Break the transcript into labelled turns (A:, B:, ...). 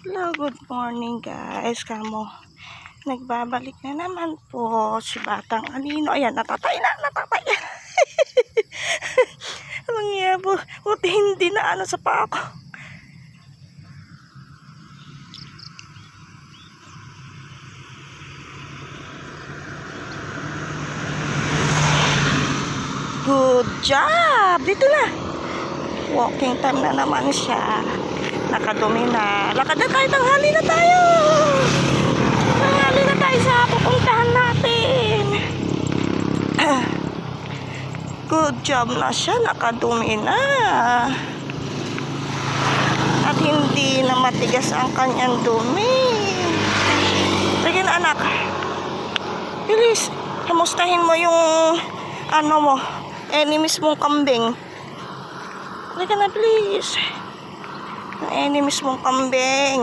A: Hello, good morning guys. Kamo, nagbabalik na naman po si Batang Alino. Ayan, natatay na, natatay. Anong iya po? Buti hindi na ano sa pa ako. Good job! Dito na. Walking time na naman siya. Nakadumi na. Lakad na tayo, tanghali na tayo. Tanghali na tayo sa pupuntahan natin. Good job na siya. Nakadumi na. At hindi na matigas ang kanyang dumi. Sige na anak. Bilis. Kamustahin mo yung ano mo, enemies mong kambing. Halika na, please. Ang enemies mong kambing.